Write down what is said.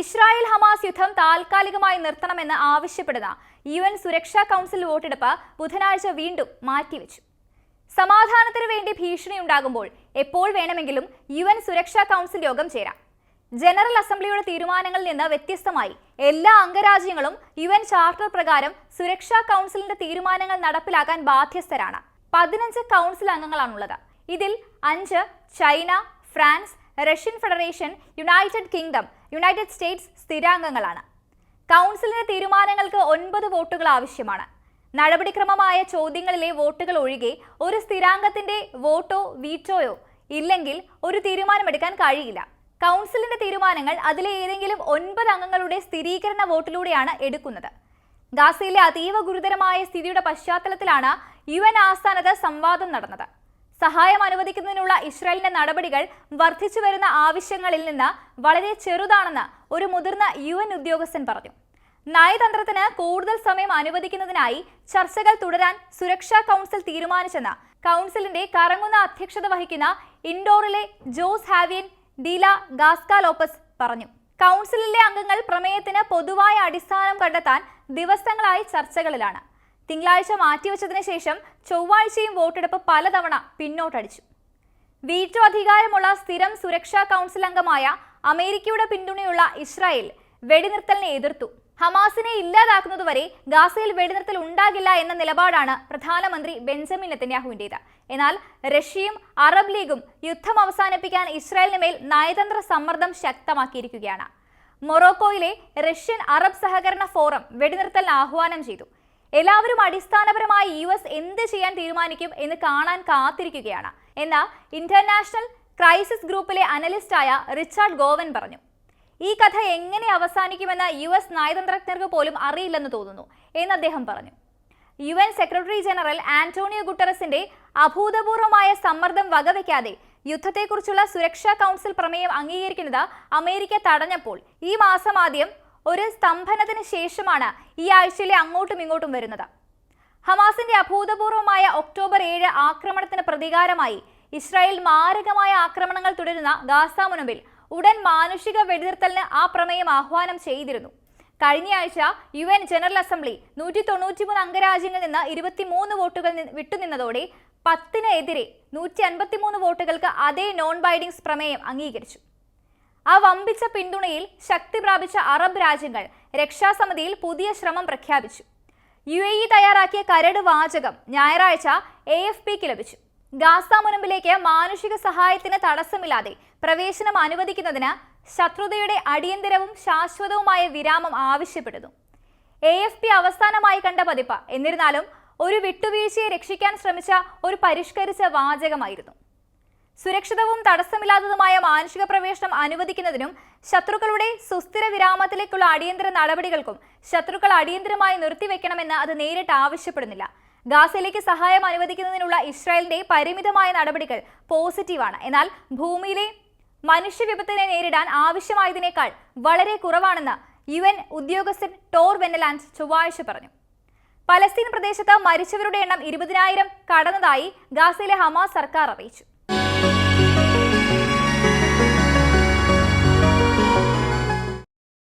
Israel Hamas യുദ്ധം താൽക്കാലികമായി നിർത്തണമെന്ന് ആവശ്യപ്പെടുന്ന യു എൻ സുരക്ഷാ കൗൺസിൽ വോട്ടെടുപ്പ് ബുധനാഴ്ച വീണ്ടും മാറ്റിവെച്ചു. സമാധാനത്തിനു വേണ്ടി ഭീഷണിയുണ്ടാകുമ്പോൾ എപ്പോൾ വേണമെങ്കിലും യു എൻ സുരക്ഷാ കൗൺസിൽ യോഗം ചേരാം. ജനറൽ അസംബ്ലിയുടെ തീരുമാനങ്ങളിൽ നിന്ന് വ്യത്യസ്തമായി എല്ലാ അംഗരാജ്യങ്ങളും യു എൻ ചാർട്ടർ പ്രകാരം സുരക്ഷാ കൗൺസിലിന്റെ തീരുമാനങ്ങൾ നടപ്പിലാക്കാൻ ബാധ്യസ്ഥരാണ്. പതിനഞ്ച് കൗൺസിൽ അംഗങ്ങളാണുള്ളത്. ഇതിൽ അഞ്ച് China France Russian Federation United Kingdom United States സ്ഥിരാംഗങ്ങളാണ്. കൗൺസിലിന്റെ തീരുമാനങ്ങൾക്ക് ഒൻപത് വോട്ടുകൾ ആവശ്യമാണ്. നടപടിക്രമമായ ചോദ്യങ്ങളിലെ വോട്ടുകൾ ഒഴികെ ഒരു സ്ഥിരാംഗത്തിന്റെ വോട്ടോ വീറ്റോയോ ഇല്ലെങ്കിൽ ഒരു തീരുമാനമെടുക്കാൻ കഴിയില്ല. കൗൺസിലിന്റെ തീരുമാനങ്ങൾ അതിലെ ഏതെങ്കിലും ഒൻപത് അംഗങ്ങളുടെ സ്ഥിരീകരണ വോട്ടിലൂടെയാണ് എടുക്കുന്നത്. ഗാസയിലെ അതീവ ഗുരുതരമായ സ്ഥിതിയുടെ പശ്ചാത്തലത്തിലാണ് യു എൻ ആസ്ഥാനത്ത് സംവാദം നടന്നത്. സഹായം അനുവദിക്കുന്നതിനുള്ള ഇസ്രായേലിന്റെ നടപടികൾ വർദ്ധിച്ചു വരുന്ന ആവശ്യങ്ങളിൽ നിന്ന് വളരെ ചെറുതാണെന്ന് ഒരു മുതിർന്ന യു എൻ ഉദ്യോഗസ്ഥൻ പറഞ്ഞു. നയതന്ത്രത്തിന് കൂടുതൽ സമയം അനുവദിക്കുന്നതിനായി ചർച്ചകൾ തുടരാൻ സുരക്ഷാ കൗൺസിൽ തീരുമാനിച്ചെന്ന് കൗൺസിലിന്റെ കറങ്ങുന്ന അധ്യക്ഷത വഹിക്കുന്ന ഇൻഡോറിലെ ജോസ് ഹാവിയൻ ഡീല ഗാസ്ക ലോപ്പസ് പറഞ്ഞു. കൗൺസിലിലെ അംഗങ്ങൾ പ്രമേയത്തിന് പൊതുവായ അടിസ്ഥാനം കണ്ടെത്താൻ ദിവസങ്ങളായി ചർച്ചകളിലാണ്. തിങ്കളാഴ്ച മാറ്റിവെച്ചതിന് ശേഷം ചൊവ്വാഴ്ചയും വോട്ടെടുപ്പ് പലതവണ പിന്നോട്ടടിച്ചു. വീറ്റോ അധികാരമുള്ള സ്ഥിരം സുരക്ഷാ കൗൺസിൽ അംഗമായ അമേരിക്കയുടെ പിന്തുണയുള്ള ഇസ്രായേൽ വെടിനിർത്തലിനെ എതിർത്തു. ഹമാസിനെ ഇല്ലാതാക്കുന്നതുവരെ ഗാസയിൽ വെടിനിർത്തൽ ഉണ്ടാകില്ല എന്ന നിലപാടാണ് പ്രധാനമന്ത്രി ബെഞ്ചമിൻ നെത്തന്യാഹുവിന്റേത് എന്നാൽ റഷ്യയും അറബ് ലീഗും യുദ്ധം അവസാനിപ്പിക്കാൻ ഇസ്രായേലിന് മേൽ നയതന്ത്ര സമ്മർദ്ദം ശക്തമാക്കിയിരിക്കുകയാണ്. മൊറോക്കോയിലെ റഷ്യൻ അറബ് സഹകരണ ഫോറം വെടിനിർത്തലിന് ആഹ്വാനം ചെയ്തു. എല്ലാവരും അടിസ്ഥാനപരമായി യു എസ് എന്ത് ചെയ്യാൻ തീരുമാനിക്കും എന്ന് കാണാൻ കാത്തിരിക്കുകയാണ്. എന്ന് ഇന്റർനാഷണൽ ക്രൈസിസ് ഗ്രൂപ്പിലെ അനലിസ്റ്റായ റിച്ചാർഡ് ഗോവൻ പറഞ്ഞു. ഈ കഥ എങ്ങനെ അവസാനിക്കുമെന്ന് യു എസ് നയതന്ത്രജ്ഞർക്ക് പോലും അറിയില്ലെന്ന് തോന്നുന്നു എന്ന് അദ്ദേഹം പറഞ്ഞു. U N secretary general Antonio ഗുട്ടറസിന്റെ അഭൂതപൂർവമായ സമ്മർദ്ദം വകവയ്ക്കാതെ യുദ്ധത്തെക്കുറിച്ചുള്ള സുരക്ഷാ കൗൺസിൽ പ്രമേയം അംഗീകരിക്കുന്നത് അമേരിക്ക തടഞ്ഞപ്പോൾ ഈ മാസം ആദ്യം ഒരു സ്തംഭനത്തിന് ശേഷമാണ് ഈ ആഴ്ചയിലെ അങ്ങോട്ടും ഇങ്ങോട്ടും വരുന്നത്. ഹമാസിന്റെ അഭൂതപൂർവമായ ഒക്ടോബർ ഏഴ് ആക്രമണത്തിന് പ്രതികാരമായി ഇസ്രായേൽ മാരകമായ ആക്രമണങ്ങൾ തുടരുന്ന ഗാസ മുനമ്പിൽ ഉടൻ മാനുഷിക വെടിനിർത്തലിന് ആ പ്രമേയം ആഹ്വാനം ചെയ്തിരുന്നു. കഴിഞ്ഞയാഴ്ച യു എൻ ജനറൽ അസംബ്ലി നൂറ്റി തൊണ്ണൂറ്റിമൂന്ന് അംഗരാജ്യങ്ങളിൽ നിന്ന് ഇരുപത്തിമൂന്ന് വോട്ടുകൾ വിട്ടുനിന്നതോടെ പത്തിനെതിരെ നൂറ്റി അൻപത്തിമൂന്ന് വോട്ടുകൾക്ക് അതേ നോൺ ബൈഡിംഗ്സ് പ്രമേയം അംഗീകരിച്ചു. ആ വമ്പിച്ച പിന്തുണയിൽ ശക്തി പ്രാപിച്ച അറബ് രാജ്യങ്ങൾ രക്ഷാസമിതിയിൽ പുതിയ ശ്രമം പ്രഖ്യാപിച്ചു. യു എ ഇ തയ്യാറാക്കിയ കരട് വാചകം ഞായറാഴ്ച എ എഫ് പിക്ക് ലഭിച്ചു. ഗാസ മുനമ്പിലേക്ക് മാനുഷിക സഹായത്തിന് തടസ്സമില്ലാതെ പ്രവേശനം അനുവദിക്കുന്നതിന് ശത്രുതയുടെ അടിയന്തരവും ശാശ്വതവുമായ വിരാമം ആവശ്യപ്പെടുന്നു. എ എഫ് പി അവസാനമായി കണ്ട പതിപ്പ് എന്നിരുന്നാലും ഒരു വിട്ടുവീഴ്ചയെ രക്ഷിക്കാൻ ശ്രമിച്ച ഒരു പരിഷ്കരിച്ച വാചകമായിരുന്നു. സുരക്ഷിതവും തടസ്സമില്ലാത്തതുമായ മാനുഷിക പ്രവേശനം അനുവദിക്കുന്നതിനും ശത്രുക്കളുടെ സുസ്ഥിര വിരാമത്തിലേക്കുള്ള അടിയന്തര നടപടികൾക്കും ശത്രുക്കൾ അടിയന്തരമായി നിർത്തിവെക്കണമെന്ന് അത് നേരിട്ട് ആവശ്യപ്പെടുന്നില്ല. ഗാസയിലേക്ക് സഹായം അനുവദിക്കുന്നതിനുള്ള ഇസ്രായേലിന്റെ പരിമിതമായ നടപടികൾ പോസിറ്റീവാണ്. എന്നാൽ ഭൂമിയിലെ മനുഷ്യ വിപത്തിനെ നേരിടാൻ ആവശ്യമായതിനേക്കാൾ വളരെ കുറവാണെന്ന് യു എൻ ഉദ്യോഗസ്ഥൻ ടോർ വെന്നലാൻഡ് ചൊവ്വാഴ്ച പറഞ്ഞു. പലസ്തീൻ പ്രദേശത്ത് മരിച്ചവരുടെ എണ്ണം ഇരുപതിനായിരം കടന്നതായി ഗാസയിലെ ഹമാസ് സർക്കാർ അറിയിച്ചു.